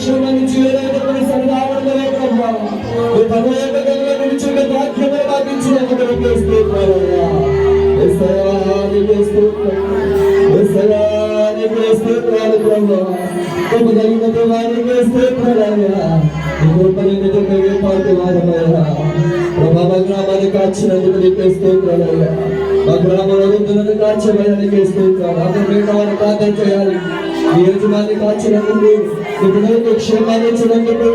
క్షేమం నుంచి వేరేటువంటి సన్నిధానంలో ప్రభావ మీ తమ యొక్క గదిలో నిలిచి వాక్యమే మాకు ఇచ్చినందుకు గ్రామాన్ని కాచినందుకు నీకే స్తోత్రాలయ్యా. మా గ్రామంలో స్తోత్రాలు. అందరూ వారిని ప్రార్థన చేయాలి. ఈ యజమాని కాచినందుకు బిడ్డలకు క్షేమాన్ని ఇచ్చినందుకు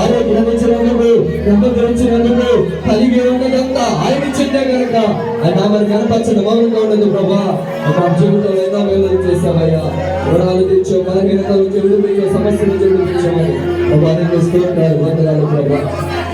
ఆరోగ్యం ఇచ్చినందుకు నమ్మకరించినందుకు కలిగి ఉన్నదంతా ఆయన ఇచ్చిందే కనుక ఆయన మరి కనపరచడం మౌనంగా ఉండదు ప్రభా. మా జీవితంలో ఏదో మేలు చేశామయ్యా రుణాలు తెచ్చో బలహీనతలు విడిపించో సమస్యలు విడిపించమని ప్రభా నీకు స్తోత్రాలు వందనాలు ప్రభా.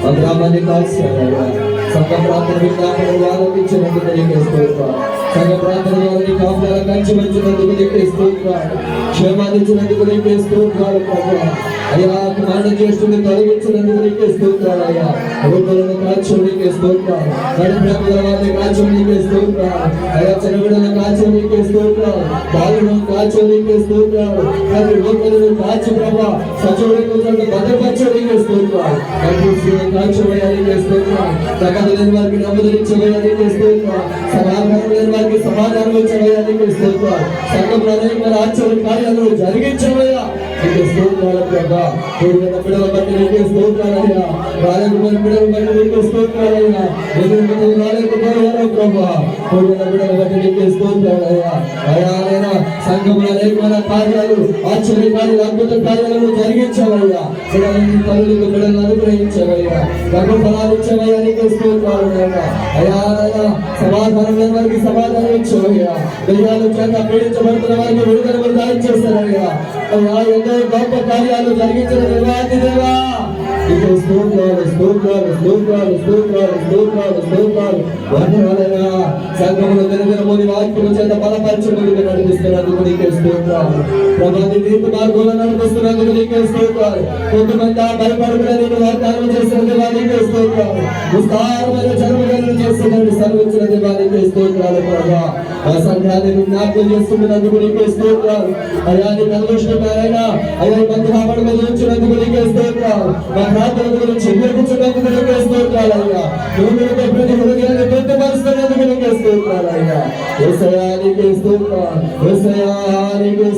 మా గ్రామాన్ని కాల్చారయ్యా సంఘ ప్రార్థన విజ్ఞాపన వాళ్ళకి ఇచ్చినందుకు నీకు స్తోత్రాలు సంఘ ప్రార్థన వాళ్ళని కాపుల కంచి మంచినందుకు నీకు స్తోత్రాలు క్షేమాన్ని ఇచ్చినందుకు నీకు స్తోత్రాలు ప్రభా అయ్యా మరణం చేస్తుంది తొలగించినందుకు నీకే స్తోత్రాలు అయ్యా రూపాలను కాల్చు నీకే స్తోత్రాలు నడిపిన వారిని కాల్చు నీకే స్తోత్రాలు అయ్యా చెరవిడను కాల్చు నీకే స్తోత్రాలు బాలును కాల్చు నీకే స్తోత్రాలు ప్రతి రూపాలను కాల్చు ప్రభా సచివుడికి భద్రపరచు నీకే స్తోత్రాలు కాల్చు నీకే స్తోత్రాలు తగదు లేని వారికి నమ్మదలించబోయా నీకే స్తోత్రాలు సమాధానం లేని వారికి సమాధానం ఇచ్చబోయా నీకే స్తోత్రాలు సంఘంలో అనేక ఆశ్చర్య కార్యాలు జరిగించవయ్యా నీకే స్తోత్రాలు ప్రభా. కూడిన బిడ్డల బట్టి నీకే స్తోత్రాలయ్యా రాలేకపోయిన బిడ్డల బట్టి నీకే స్తోత్రాలయ్యా ఎదురు రాలేకపోయారో ప్రభా. కూడిన బిడ్డల బట్టి నీకే స్తోత్రాలయ్యా అయ్యా నేను సంఘంలో అనేకమైన కార్యాలు ఆశ్చర్య కార్యాలు అద్భుత కార్యాలను జరిగించవయ్యా బిడ్డలని తల్లులకు బిడ్డలను అనుగ్రహించవయ్యా గర్భ ఫలాలు ఇచ్చవయ్యా నీకే స్తోత్రాలు అయ్యా సమాధానం లేని వారికి సమాధానం ఇచ్చేవయ్యా దయ్యాలు చేత పీడించబడుతున్న వారికి విడుదల కూడా దాడి అయ్యా ఎన్నో గొప్ప కార్యాలు జరిగించిన నిర్వాహి దేవా. నీకు స్తోత్రాలు స్తోత్రాలు స్తోత్రాలు స్తోత్రాలు స్తోత్రాలు స్తోత్రాలు వందనాలయ్యా సంఘములు దినదినముని వాక్యము చేత బలపరచుకుంటూ నడిపిస్తున్నందుకు నీకే స్తోత్రాలు ప్రభాతి నీతి మార్గంలో నడిపిస్తున్నందుకు నీకే స్తోత్రాలు కొంతమంది ఆ భయపడకుండా నేను వాగ్దానం చేసిన దేవా నీకే స్తోత్రాలు విస్తారమైన జన్మగలను చేస్తున్నట్టు సర్వించిన దేవా నీకే స్తోత్రాలు ప్రభా ఆ సంఘాన్ని జ్ఞాపకం చేస్తున్నందుకు నీకే స్తోత్రాలు అయ్యా నీ కలుషితమైన అయ్యా మంది రాబడి మీద ఉంచినందుకు నీకే స్తోత్రాలు. మా గురించి వినిపించినందుకు నీకే స్తోత్రాలు నువ్వు ప్రతి హృదయాన్ని నీకే స్తోత్రాలు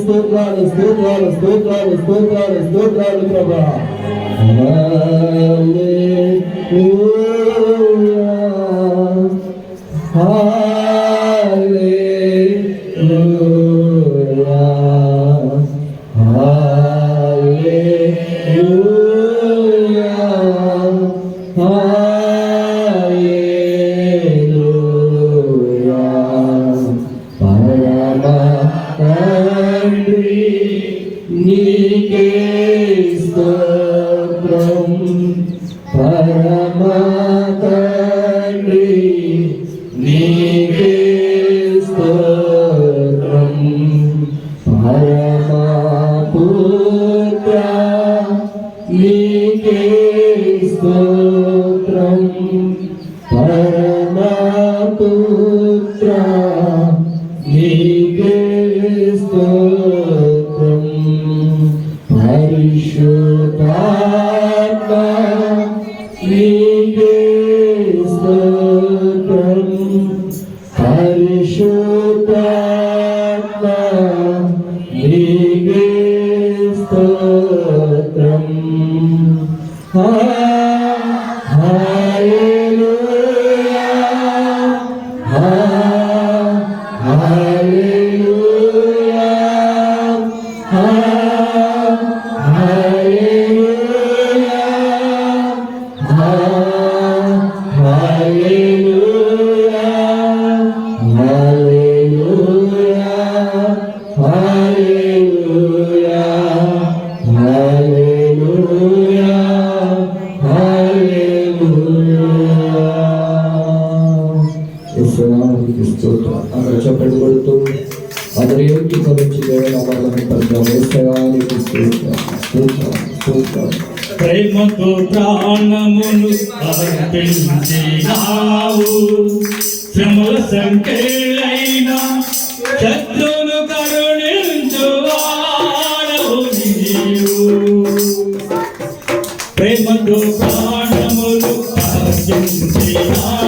స్తోత్రాలు స్తోత్రాలు స్తోత్రాలు స్తోత్రాలు స్తోత్రాలు ప్రభా. Hallelujah. నీకే స్తోత్రం. పరమ తండ్రి నీకే స్తోత్రం. పరమ పుత్ర నీకే స్తోత్రం. పరమ పుత్ర నీకే syukur దేవునికి స్తోత్రం అందరూ చెప్పండి కొడుతూ అందరూ ఏమిటి గురించి దేవుని ప్రేమతో ప్రాణమును అర్పించినావు. శ్రమల సంఖ్యలైన శత్రును కరుణించువాడవు ప్రేమతో ప్రాణములు అర్పించినావు.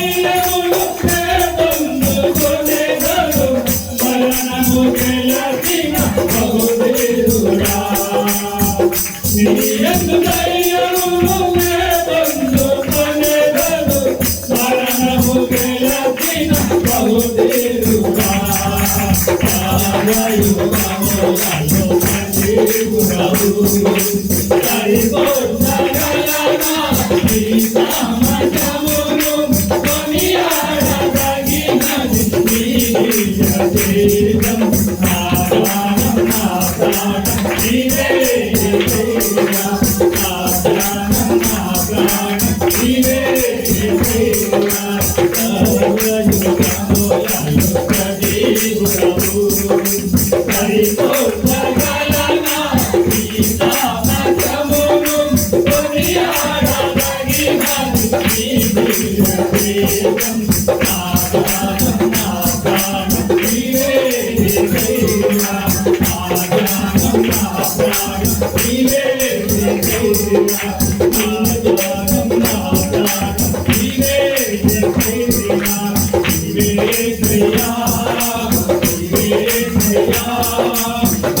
Thank you.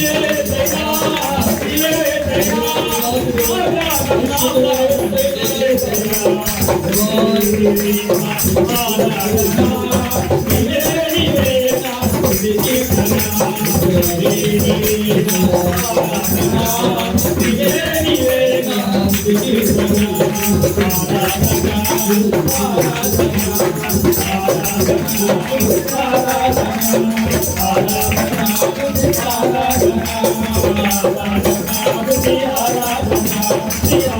Yeah. అలాగే రెండు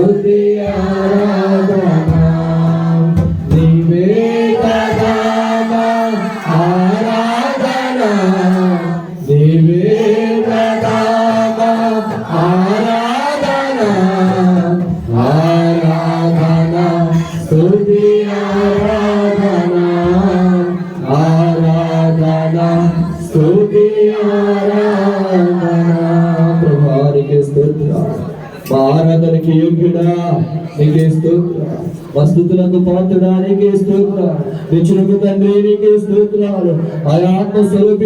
స్తుతి ఆరాధన నీవే కదా మా ఆరాధన నీవే కదా మా ఆరాధనకి యోగ్యుడా నీకే స్తోత్రాలు మా స్థుతులకు పాత్రుడా నీకే స్తోత్రాలు నిచ్చునకు తండ్రి నీకే స్తోత్రాలు. ఆ ఆత్మ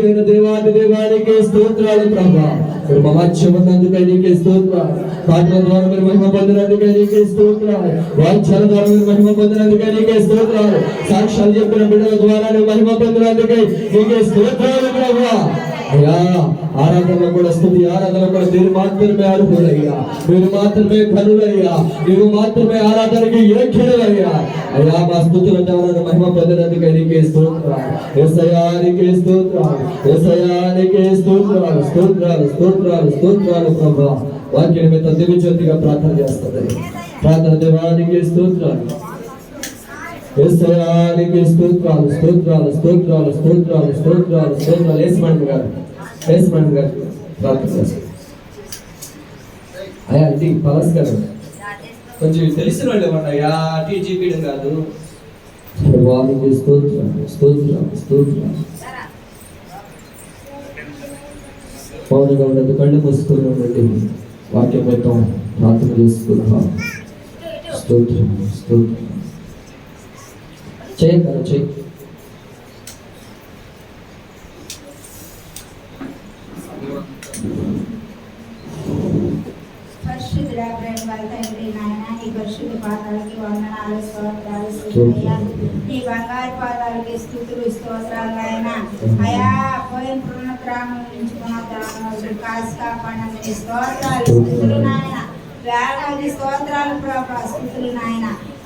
అయిన దేవాది దేవానికి స్తోత్రాలు ప్రభా. మీరు నీకే స్తోత్రాలు. ఉన్నందుకై నీకే స్తోత్రాలు పాటల ద్వారా మీరు మహిమ పొందినందుకై నీకే స్తోత్రాలు వాయిద్యాల ద్వారా మీరు మహిమ పొందినందుకై నీకే స్తోత్రాలు సాక్ష్యాలు చెప్పిన బిడ్డల ద్వారా నువ్వు మహిమ పొందినందుకై నీకే స్తోత్రాలు ప్రభా అయ్యా ఆరాధన కూడా స్థుతి ఆరాధన కూడా మీరు మాత్రమే అర్హులయ్యా మీరు మాత్రమే కనులయ్యా మీరు మాత్రమే ఆరాధనకి యోగ్యులయ్యా అయ్యా మా స్థుతుల ద్వారా మహిమ పొందినందుకు నీకే స్తోత్రాలు ఎసయానికే స్తోత్రాలు ఎసయానికే స్తోత్రాలు స్తోత్రాలు స్తోత్రాలు స్తోత్రాలు ప్రభా వాక్యం మీద దివ్యజ్యోతిగా ప్రార్థన చేస్తుంది. ప్రార్థన దేవానికి స్తోత్రాలు. ఎసయానికి స్తోత్రాలు స్తోత్రాలు స్తోత్రాలు స్తోత్రాలు స్తోత్రాలు స్తోత్రాలు. వేసమండి గారు వేసమండి గారు ప్రార్థన చేస్తారు. అయ్యా ఇది పలస్ గారు కొంచెం తెలిసిన వాళ్ళు ఏమన్నా అయ్యా అటు జీపీడం కాదు. వారికి స్తోత్రాలు స్తోత్రాలు స్తోత్రాలు. పౌరుగా ఉండదు కళ్ళు మూసుకొని ఉండండి. వాక్యం పెట్టాం ప్రార్థన చేసుకున్నాం స్తోత్రం స్తోత్రం. చేయి కదా చేయి. పరిశుద్ధుడా ప్రేమ తండ్రి నాయన నీ పరిశుద్ధ పాదాలకి వందనాలు స్తోత్రాలు స్తుతులయ్యా. నీ బంగారు పాదాలకి స్థుతులు స్తోత్రాలు నాయన అయా పోయిన పుణ్యగ్రామం నుంచి పునగ్రామం కాసి కాపాడని స్తోత్రాలు స్థుతులు నాయన. వేలాది స్తోత్రాలు ప్రభా స్థుతులు నాయన.